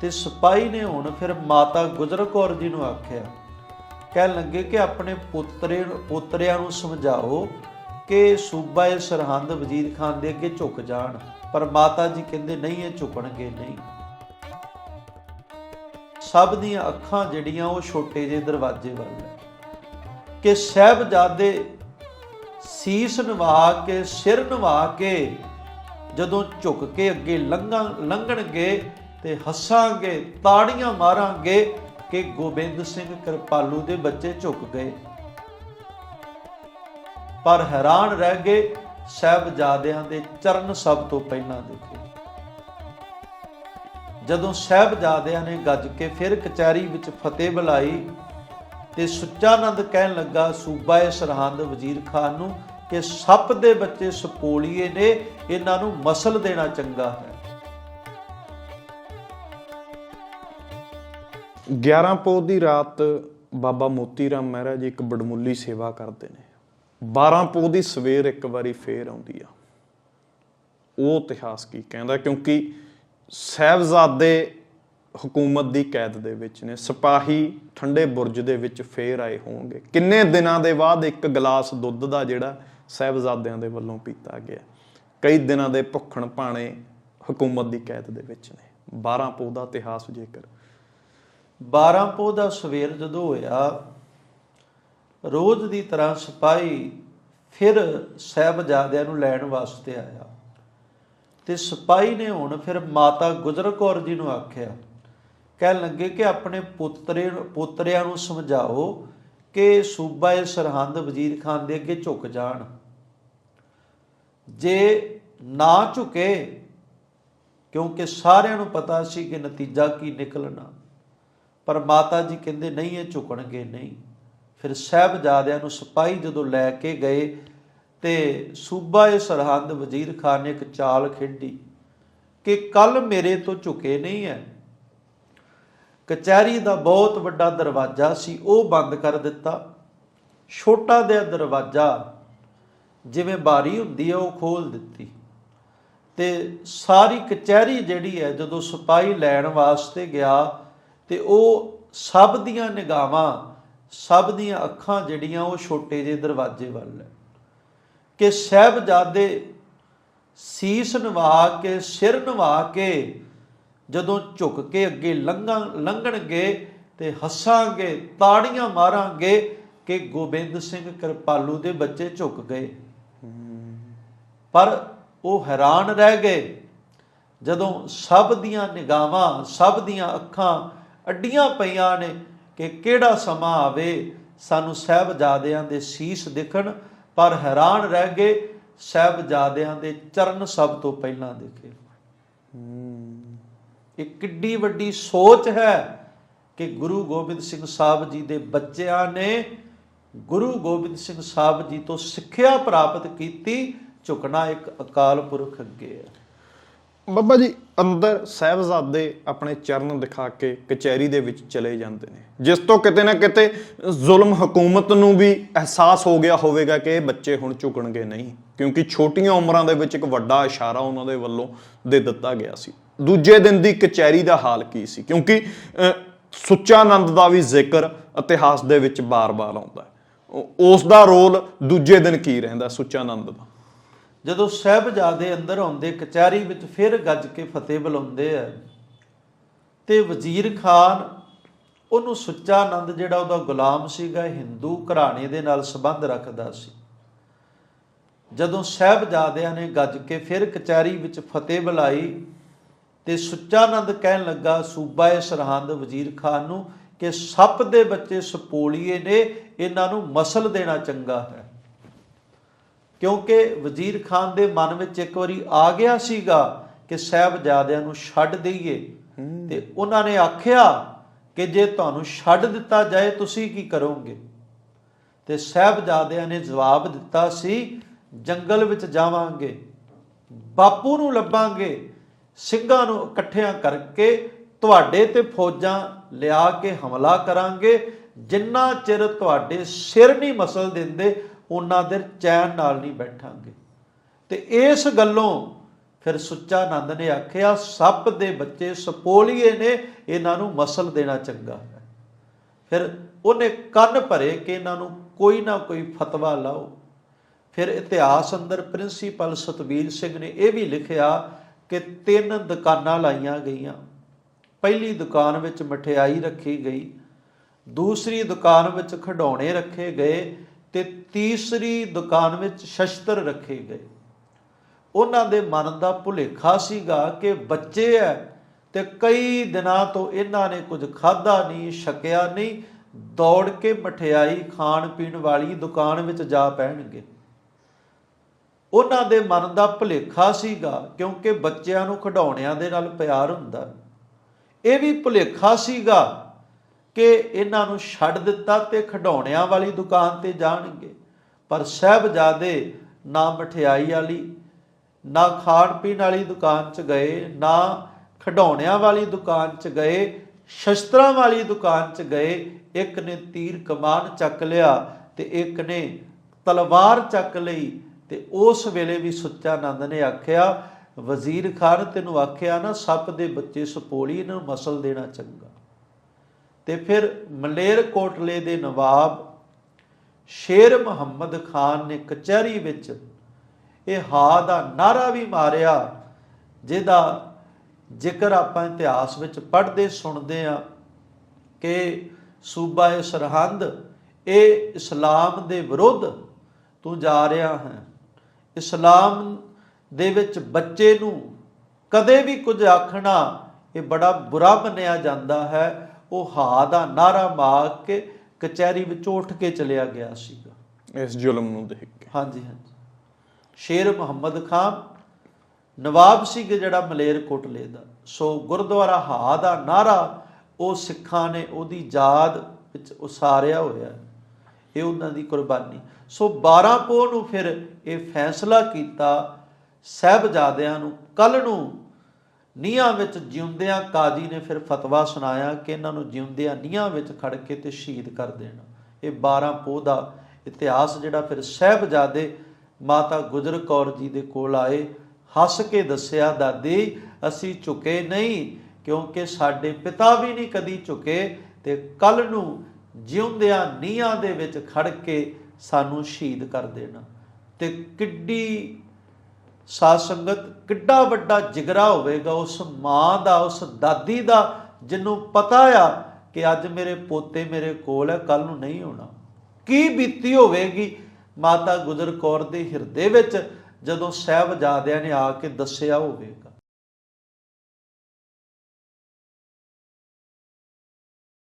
ਤੇ ਸਿਪਾਹੀ ਨੇ ਹੁਣ ਫਿਰ ਮਾਤਾ ਗੁਜਰ ਕੌਰ ਜੀ ਨੂੰ ਆਖਿਆ, ਕਹਿਣ ਲੱਗੇ ਕਿ ਆਪਣੇ ਪੁੱਤਰੇ ਪੁੱਤਰਿਆਂ ਨੂੰ ਸਮਝਾਓ ਕਿ ਸੂਬਾ ਇਹ ਸਰਹੰਦ ਵਜ਼ੀਰ ਖਾਨ ਦੇ ਅੱਗੇ ਝੁਕ ਜਾਣ, ਪਰ ਮਾਤਾ ਜੀ ਕਹਿੰਦੇ, ਨਹੀਂ, ਇਹ ਝੁਕਣਗੇ ਨਹੀਂ। ਸਭ ਦੀਆਂ ਅੱਖਾਂ ਜਿਹੜੀਆਂ ਉਹ ਛੋਟੇ ਜਿਹੇ ਦਰਵਾਜ਼ੇ ਵੱਲ ਹੈ ਕਿ ਸਹਿਬਜ਼ਾਦੇ ਸੀਸ ਨਵਾ ਕੇ, ਸਿਰ ਨਵਾ ਕੇ ਜਦੋਂ ਝੁਕ ਕੇ ਅੱਗੇ ਲੰਘਾਂ ਲੰਘਣਗੇ ਤੇ ਹੱਸਾਂਗੇ, ਤਾੜੀਆਂ ਮਾਰਾਂਗੇ ਕਿ ਗੋਬਿੰਦ ਸਿੰਘ ਕਿਰਪਾਲੂ ਦੇ ਬੱਚੇ ਝੁਕ ਗਏ। ਪਰ ਹੈਰਾਨ ਰਹਿ ਗਏ ਸਹਿਬਜ਼ਾਦਿਆਂ ਦੇ ਚਰਨ ਸਭ ਤੋਂ ਪਹਿਲਾਂ ਦੇਖੇ। ਜਦੋਂ ਸਹਿਬਜ਼ਾਦਿਆਂ ਨੇ ਗੱਜ ਕੇ ਫਿਰ ਕਚਹਿਰੀ ਵਿੱਚ ਫਤਿਹ ਬੁਲਾਈ ਤੇ ਸੁੱਚਾਨੰਦ ਕਹਿਣ ਲੱਗਾ, ਸੂਬਾ ਇਹ ਸਰਹੰਦ ਵਜ਼ੀਰ ਖਾਨ ਨੂੰ ਕਿ ਸੱਪ ਦੇ ਬੱਚੇ ਸਪੋਲੀਏ ਨੇ, ਇਹਨਾਂ ਨੂੰ ਮਸਲ ਦੇਣਾ ਚੰਗਾ ਹੈ। 11 ਪੋਹ ਦੀ ਰਾਤ ਬਾਬਾ ਮੋਤੀ ਰਾਮ ਮਹਿਰਾ ਜੀ ਇੱਕ ਬੜਮੁੱਲੀ ਸੇਵਾ ਕਰਦੇ ਨੇ। 12 ਪੋਹ ਦੀ ਸਵੇਰ ਇੱਕ ਵਾਰੀ ਫੇਰ ਆਉਂਦੀ ਆ। ਉਹ ਇਤਿਹਾਸ ਕੀ ਕਹਿੰਦਾ, ਕਿਉਂਕਿ ਸਹਿਬਜ਼ਾਦੇ ਹਕੂਮਤ ਦੀ ਕੈਦ ਦੇ ਵਿੱਚ ਨੇ, ਸਿਪਾਹੀ ਠੰਡੇ ਬੁਰਜ ਦੇ ਵਿੱਚ ਫੇਰ ਆਏ ਹੋਣਗੇ। ਕਿੰਨੇ ਦਿਨਾਂ ਦੇ ਬਾਅਦ ਇੱਕ ਗਲਾਸ ਦੁੱਧ ਦਾ ਜਿਹੜਾ ਸਹਿਬਜ਼ਾਦਿਆਂ ਦੇ ਵੱਲੋਂ ਪੀਤਾ ਗਿਆ। ਕਈ ਦਿਨਾਂ ਦੇ ਭੁੱਖਣ ਭਾਣੇ ਹਕੂਮਤ ਦੀ ਕੈਦ ਦੇ ਵਿੱਚ ਨੇ। 12 ਪੋਹ ਦਾ ਇਤਿਹਾਸ ਜੇਕਰ 12 ਪੋਹ ਦਾ ਸਵੇਰ ਜਦੋਂ ਹੋਇਆ, ਰੋਜ਼ ਦੀ ਤਰ੍ਹਾਂ ਸਿਪਾਹੀ ਫਿਰ ਸਹਿਬਜ਼ਾਦਿਆਂ ਨੂੰ ਲੈਣ ਵਾਸਤੇ ਆਇਆ। ਤੇ ਸਿਪਾਹੀ ਨੇ ਹੁਣ ਫਿਰ ਮਾਤਾ ਗੁਜਰ ਕੌਰ ਜੀ ਨੂੰ ਆਖਿਆ, ਕਹਿਣ ਲੱਗੇ ਕਿ ਆਪਣੇ ਪੁੱਤਰੇ ਪੋਤਰਿਆਂ ਨੂੰ ਸਮਝਾਓ ਕਿ ਸੂਬਾ ਇਹ ਸਰਹੰਦ ਵਜ਼ੀਰ ਖਾਨ ਦੇ ਅੱਗੇ ਝੁਕ ਜਾਣ। ਜੇ ਨਾ ਝੁਕੇ, ਕਿਉਂਕਿ ਸਾਰਿਆਂ ਨੂੰ ਪਤਾ ਸੀ ਕਿ ਨਤੀਜਾ ਕੀ ਨਿਕਲਣਾ। ਪਰ ਮਾਤਾ ਜੀ ਕਹਿੰਦੇ, ਨਹੀਂ, ਇਹ ਝੁਕਣਗੇ ਨਹੀਂ। ਫਿਰ ਸਹਿਬਜ਼ਾਦਿਆਂ ਨੂੰ ਸਿਪਾਹੀ ਜਦੋਂ ਲੈ ਕੇ ਗਏ ਤੇ ਸੂਬਾ ਇਹ ਸਰਹੰਦ ਵਜ਼ੀਰ ਖਾਨ ਨੇ ਇੱਕ ਚਾਲ ਖੇਡੀ ਕਿ ਕੱਲ ਮੇਰੇ ਤੋਂ ਝੁਕੇ ਨਹੀਂ ਹੈ ਕਚਹਿਰੀ ਦਾ ਬਹੁਤ ਵੱਡਾ ਦਰਵਾਜ਼ਾ ਸੀ, ਉਹ ਬੰਦ ਕਰ ਦਿੱਤਾ। ਛੋਟਾ ਜਿਹਾ ਦਰਵਾਜ਼ਾ ਜਿਵੇਂ ਬਾਰੀ ਹੁੰਦੀ ਹੈ ਉਹ ਖੋਲ ਦਿੱਤੀ ਤੇ ਸਾਰੀ ਕਚਹਿਰੀ ਜਿਹੜੀ ਹੈ ਜਦੋਂ ਸਿਪਾਹੀ ਲੈਣ ਵਾਸਤੇ ਗਿਆ ਤੇ ਉਹ ਸਭ ਦੀਆਂ ਨਿਗਾਹਾਂ, ਸਭ ਦੀਆਂ ਅੱਖਾਂ ਜਿਹੜੀਆਂ ਉਹ ਛੋਟੇ ਜਿਹੇ ਦਰਵਾਜ਼ੇ ਵੱਲ ਹੈ ਕਿ ਸਹਿਬਜ਼ਾਦੇ ਸੀਸ ਨਵਾ ਕੇ, ਸਿਰ ਨਵਾ ਕੇ ਜਦੋਂ ਝੁਕ ਕੇ ਅੱਗੇ ਲੰਘਾਂ ਲੰਘਣਗੇ ਤੇ ਹੱਸਾਂਗੇ, ਤਾੜੀਆਂ ਮਾਰਾਂਗੇ ਕਿ ਗੋਬਿੰਦ ਸਿੰਘ ਕਿਰਪਾਲੂ ਦੇ ਬੱਚੇ ਝੁਕ ਗਏ। ਪਰ ਉਹ ਹੈਰਾਨ ਰਹਿ ਗਏ। ਜਦੋਂ ਸਭ ਦੀਆਂ ਨਿਗਾਹਾਂ, ਸਭ ਦੀਆਂ ਅੱਖਾਂ ਅੱਡੀਆਂ ਪਈਆਂ ਨੇ ਕਿ ਕਿਹੜਾ ਸਮਾਂ ਆਵੇ। ਸਾਨੂੰ ਸਹਿਬਜ਼ਾਦਿਆਂ ਦੇ ਸੀਸ ਦਿਖਣ, ਪਰ ਹੈਰਾਨ ਰਹਿ ਗਏ ਸਹਿਬਜ਼ਾਦਿਆਂ ਦੇ ਚਰਨ ਸਭ ਤੋਂ ਪਹਿਲਾਂ ਦੇਖੇ। ਇਹ ਕਿੱਡੀ ਵੱਡੀ ਸੋਚ ਹੈ ਕਿ ਗੁਰੂ ਗੋਬਿੰਦ ਸਿੰਘ ਸਾਹਿਬ ਜੀ ਦੇ ਬੱਚਿਆਂ ਨੇ ਗੁਰੂ ਗੋਬਿੰਦ ਸਿੰਘ ਸਾਹਿਬ ਜੀ ਤੋਂ ਸਿੱਖਿਆ ਪ੍ਰਾਪਤ ਕੀਤੀ। ਝੁਕਣਾ ਇੱਕ ਅਕਾਲ ਪੁਰਖ ਅੱਗੇ ਹੈ। ਬੱਬਾ ਜੀ ਅੰਦਰ ਸਹਿਬਜ਼ਾਦੇ ਆਪਣੇ ਚਰਨ ਦਿਖਾ ਕੇ ਕਚਹਿਰੀ ਦੇ ਵਿੱਚ ਚਲੇ ਜਾਂਦੇ ਨੇ। ਜਿਸ ਤੋਂ ਕਿਤੇ ਨਾ ਕਿਤੇ ਜ਼ੁਲਮ ਹਕੂਮਤ ਨੂੰ ਵੀ ਅਹਿਸਾਸ ਹੋ ਗਿਆ ਹੋਵੇਗਾ ਕਿ ਇਹ ਬੱਚੇ ਹੁਣ ਝੁਕਣਗੇ ਨਹੀਂ ਕਿਉਂਕਿ ਛੋਟੀਆਂ ਉਮਰਾਂ ਦੇ ਵਿੱਚ ਇੱਕ ਵੱਡਾ ਇਸ਼ਾਰਾ ਉਹਨਾਂ ਦੇ ਵੱਲੋਂ ਦੇ ਦਿੱਤਾ ਗਿਆ ਸੀ। ਦੂਜੇ ਦਿਨ ਦੀ ਕਚਹਿਰੀ ਦਾ ਹਾਲ ਕੀ ਸੀ? ਕਿਉਂਕਿ ਅਹ, ਸੁੱਚਾਨੰਦ ਦਾ ਵੀ ਜ਼ਿਕਰ ਇਤਿਹਾਸ ਦੇ ਵਿੱਚ ਬਾਰ-ਬਾਰ ਆਉਂਦਾ ਹੈ। ਉਸ ਦਾ ਰੋਲ ਦੂਜੇ ਦਿਨ ਕੀ ਰਹਿੰਦਾ ਸੁੱਚਾ ਆਨੰਦ ਦਾ? ਜਦੋਂ ਸਹਿਬਜ਼ਾਦੇ ਅੰਦਰ ਆਉਂਦੇ, ਕਚਹਿਰੀ ਵਿੱਚ ਫਿਰ ਗੱਜ ਕੇ ਫਤਿਹ ਬੁਲਾਉਂਦੇ ਆ। ਤੇ ਵਜ਼ੀਰ ਖਾਨ, ਉਹਨੂੰ ਸੁੱਚਾ ਆਨੰਦ ਜਿਹੜਾ ਉਹਦਾ ਗੁਲਾਮ ਸੀਗਾ ਹਿੰਦੂ ਘਰਾਣੇ ਦੇ ਨਾਲ ਸੰਬੰਧ ਰੱਖਦਾ ਸੀ। ਜਦੋਂ ਸਹਿਬਜ਼ਾਦਿਆਂ ਨੇ ਗੱਜ ਕੇ ਫਿਰ ਕਚਹਿਰੀ ਵਿੱਚ ਫਤਿਹ ਬੁਲਾਈ ਤੇ ਸੁੱਚਾ ਆਨੰਦ ਕਹਿਣ ਲੱਗਾ, ਸੂਬਾ ਸਰਹੰਦ, ਵਜ਼ੀਰ ਖਾਨ ਨੂੰ, ਕਿ ਸੱਪ ਦੇ ਬੱਚੇ ਸਪੋਲੀਏ ਨੇ, ਇਹਨਾਂ ਨੂੰ ਮਸਲ ਦੇਣਾ ਚੰਗਾ ਹੈ। ਕਿਉਂਕਿ ਵਜ਼ੀਰ ਖਾਨ ਦੇ ਮਨ ਵਿੱਚ ਇੱਕ ਵਾਰੀ ਆ ਗਿਆ ਸੀਗਾ ਕਿ ਸਹਿਬਜ਼ਾਦਿਆਂ ਨੂੰ ਛੱਡ ਦਈਏ। ਤੇ ਉਹਨਾਂ ਨੇ ਆਖਿਆ ਕਿ ਜੇ ਤੁਹਾਨੂੰ ਛੱਡ ਦਿੱਤਾ ਜਾਏ ਤੁਸੀਂ ਕੀ ਕਰੋਗੇ? ਤੇ ਸਹਿਬਜ਼ਾਦਿਆਂ ਨੇ ਜਵਾਬ ਦਿੱਤਾ ਸੀ ਜੰਗਲ ਵਿੱਚ ਜਾਵਾਂਗੇ ਬਾਪੂ ਨੂੰ ਲੱਭਾਂਗੇ ਸਿੰਘਾਂ ਨੂੰ ਇਕੱਠਿਆਂ ਕਰਕੇ ਤੁਹਾਡੇ ਤੇ ਫੌਜਾਂ ਲਿਆ ਕੇ ਹਮਲਾ ਕਰਾਂਗੇ। ਜਿੰਨਾ ਚਿਰ ਤੁਹਾਡੇ ਸਿਰ ਨਹੀਂ ਮਸਲ ਦਿੰਦੇ ਉਹਨਾਂ ਦੇ ਚੈਨ ਨਾਲ ਨਹੀਂ ਬੈਠਾਂਗੇ। ਤੇ ਇਸ ਗੱਲੋਂ ਫਿਰ ਸੁੱਚਾ ਨੰਦ ਨੇ ਆਖਿਆ, ਸੱਪ ਦੇ ਬੱਚੇ ਸਪੋਲੀਏ ਨੇ, ਇਹਨਾਂ ਨੂੰ ਮਸਲ ਦੇਣਾ ਚੰਗਾ ਹੈ। ਫਿਰ ਉਹਨੇ ਕੰਨ ਭਰੇ ਕਿ ਇਹਨਾਂ ਨੂੰ ਕੋਈ ਨਾ ਕੋਈ ਫਤਵਾ ਲਾਓ। ਫਿਰ ਇਤਿਹਾਸ ਅੰਦਰ ਪ੍ਰਿੰਸੀਪਲ ਸਤਵੀਰ ਸਿੰਘ ਨੇ ਇਹ ਵੀ ਲਿਖਿਆ ਕਿ ਤਿੰਨ ਦੁਕਾਨਾਂ ਲਾਈਆਂ ਗਈਆਂ। ਪਹਿਲੀ ਦੁਕਾਨ ਵਿੱਚ ਮਠਿਆਈ ਰੱਖੀ ਗਈ, ਦੂਸਰੀ ਦੁਕਾਨ ਵਿੱਚ ਖਿਡੌਣੇ ਰੱਖੇ ਗਏ ਤੇ ਤੀਸਰੀ ਦੁਕਾਨ ਵਿੱਚ ਸ਼ਸਤਰ ਰੱਖੇ ਗਏ। ਉਹਨਾਂ ਦੇ ਮਨ ਦਾ ਭੁਲੇਖਾ ਸੀਗਾ ਕਿ ਬੱਚੇ ਐ ਤੇ ਕਈ ਦਿਨਾਂ ਤੋਂ ਇਹਨਾਂ ਨੇ ਕੁਝ ਖਾਦਾ ਨਹੀਂ, ਛਕਿਆ ਨਹੀਂ, ਦੌੜ ਕੇ ਮਠਿਆਈ ਖਾਣ ਪੀਣ ਵਾਲੀ ਦੁਕਾਨ ਵਿੱਚ ਜਾ ਪੈਣਗੇ। ਉਹਨਾਂ ਦੇ ਮਨ ਦਾ ਭੁਲੇਖਾ ਸੀਗਾ ਕਿਉਂਕਿ ਬੱਚਿਆਂ ਨੂੰ ਖਿਡੌਣਿਆਂ ਦੇ ਨਾਲ ਪਿਆਰ ਹੁੰਦਾ। ਇਹ ਵੀ ਭੁਲੇਖਾ ਸੀਗਾ ਕਿ ਇਹਨਾਂ ਨੂੰ ਛੱਡ ਦਿੱਤਾ ਤੇ ਖਿਡੌਣਿਆਂ ਵਾਲੀ ਦੁਕਾਨ ਤੇ ਜਾਣਗੇ। ਪਰ ਸਹਿਬਜ਼ਾਦੇ ਨਾ ਮਠਿਆਈ ਵਾਲੀ, ਨਾ ਖਾਣ ਪੀਣ ਵਾਲੀ ਦੁਕਾਨ 'ਚ ਗਏ, ਨਾ ਖਿਡੌਣਿਆਂ ਵਾਲੀ ਦੁਕਾਨ 'ਚ ਗਏ, ਸ਼ਸਤਰਾਂ ਵਾਲੀ ਦੁਕਾਨ 'ਚ ਗਏ, ਇੱਕ ਨੇ ਤੀਰ ਕਮਾਨ ਚੱਕ ਲਿਆ ਤੇ ਇੱਕ ਨੇ ਤਲਵਾਰ ਚੱਕ ਲਈ ਤੇ ਉਸ ਵੇਲੇ ਵੀ ਸੁੱਚਾ ਨੰਦ ਨੇ ਆਖਿਆ, ਵਜ਼ੀਰ ਖਾਨ ਤੈਨੂੰ ਆਖਿਆ ਨਾ, ਸੱਪ ਦੇ ਬੱਚੇ ਸਪੋਲੀ ਨੂੰ ਮਸਲ ਦੇਣਾ ਚੰਗਾ। ਤੇ ਫਿਰ ਮਲੇਰ ਕੋਟਲੇ ਦੇ ਨਵਾਬ ਸ਼ੇਰ ਮੁਹੰਮਦ ਖਾਨ ਨੇ ਕਚਹਿਰੀ ਵਿੱਚ ਇਹ ਹਾ ਦਾ ਨਾਰਾ ਵੀ ਮਾਰਿਆ, ਜਿਹਦਾ ਜ਼ਿਕਰ ਆਪਾਂ ਇਤਿਹਾਸ ਵਿੱਚ ਪੜ੍ਹਦੇ, ਸੁਣਦੇ ਆ ਕਿ ਸੂਬਾ ਇਹ ਸਰਹੰਦ, ਇਹ ਇਸਲਾਮ ਦੇ ਵਿਰੁੱਧ ਤੂੰ ਜਾ ਰਿਹਾ ਹੈ। ਇਸਲਾਮ ਦੇ ਵਿੱਚ ਬੱਚੇ ਨੂੰ ਕਦੇ ਵੀ ਕੁਝ ਆਖਣਾ ਇਹ ਬੜਾ ਬੁਰਾ ਮੰਨਿਆ ਜਾਂਦਾ ਹੈ। ਉਹ ਹਾ ਦਾ ਨਾਰਾ ਮਾਰ ਕੇ ਕਚਹਿਰੀ ਵਿੱਚ ਉੱਠ ਕੇ ਚਲਿਆ ਗਿਆ ਸੀਗਾ। ਇਸ ਜ਼ੁਲਮ ਨੂੰ ਦੇਖ ਕੇ। ਹਾਂਜੀ ਹਾਂਜੀ। ਸ਼ੇਰ ਮੁਹੰਮਦ ਖਾਨ ਨਵਾਬ ਸੀਗੇ ਜਿਹੜਾ ਮਲੇਰ ਕੋਟਲੇ ਦਾ। ਸੋ ਗੁਰਦੁਆਰਾ ਹਾ ਦਾ ਨਾਰਾ ਉਹ ਸਿੱਖਾਂ ਨੇ ਉਹਦੀ ਯਾਦ ਵਿੱਚ ਉਸਾਰਿਆ ਹੋਇਆ। ਇਹ ਉਹਨਾਂ ਦੀ ਕੁਰਬਾਨੀ। ਸੋ 12 ਪੋਹ ਨੂੰ ਫਿਰ ਇਹ ਫੈਸਲਾ ਕੀਤਾ ਸਹਿਬਜ਼ਾਦਿਆਂ ਨੂੰ ਕੱਲ ਨੂੰ ਨੀਹਾਂ ਵਿੱਚ ਜਿਉਂਦਿਆਂ ਕਾਜ਼ੀ ਨੇ ਫਿਰ ਫਤਵਾ ਸੁਣਾਇਆ ਕਿ ਇਹਨਾਂ ਨੂੰ ਜਿਉਂਦਿਆਂ ਨੀਹਾਂ ਵਿੱਚ ਖੜ ਕੇ ਤੇ ਸ਼ਹੀਦ ਕਰ ਦੇਣਾ। ਇਹ 12 ਪੋਹ ਦਾ ਇਤਿਹਾਸ ਜਿਹੜਾ ਫਿਰ ਸਹਿਬਜ਼ਾਦੇ ਮਾਤਾ ਗੁਜਰ ਕੌਰ ਜੀ ਦੇ ਕੋਲ ਆਏ, ਹੱਸ ਕੇ ਦੱਸਿਆ, ਦਾਦੀ, ਅਸੀਂ ਝੁਕੇ ਨਹੀਂ, ਕਿਉਂਕਿ ਸਾਡੇ ਪਿਤਾ ਵੀ ਨਹੀਂ ਕਦੀ ਝੁਕੇ ਤੇ ਕੱਲ ਨੂੰ ਜਿਉਂਦਿਆਂ ਨੀਹਾਂ ਦੇ ਵਿੱਚ ਖੜ ਕੇ ਸਾਨੂੰ ਸ਼ਹੀਦ ਕਰ ਦੇਣਾ। ਤੇ ਕਿੱਡੀ ਸਾਧ ਸੰਗਤ, ਕਿੱਡਾ ਵੱਡਾ ਜਿਗਰਾ ਹੋਵੇਗਾ ਉਸ ਮਾਂ ਦਾ, ਉਸ ਦਾਦੀ ਦਾ, ਜਿਹਨੂੰ ਪਤਾ ਆ ਕਿ ਅੱਜ ਮੇਰੇ ਪੋਤੇ ਮੇਰੇ ਕੋਲ ਹੈ ਕੱਲ ਨੂੰ ਨਹੀਂ ਹੋਣਾ ਕੀ ਬੀਤੀ ਹੋਵੇਗੀ ਮਾਤਾ ਗੁਜਰ ਕੌਰ ਦੇ ਹਿਰਦੇ ਵਿੱਚ ਜਦੋਂ ਸਹਿਬਜ਼ਾਦਿਆਂ ਨੇ ਆ ਕੇ ਦੱਸਿਆ ਹੋਵੇਗਾ।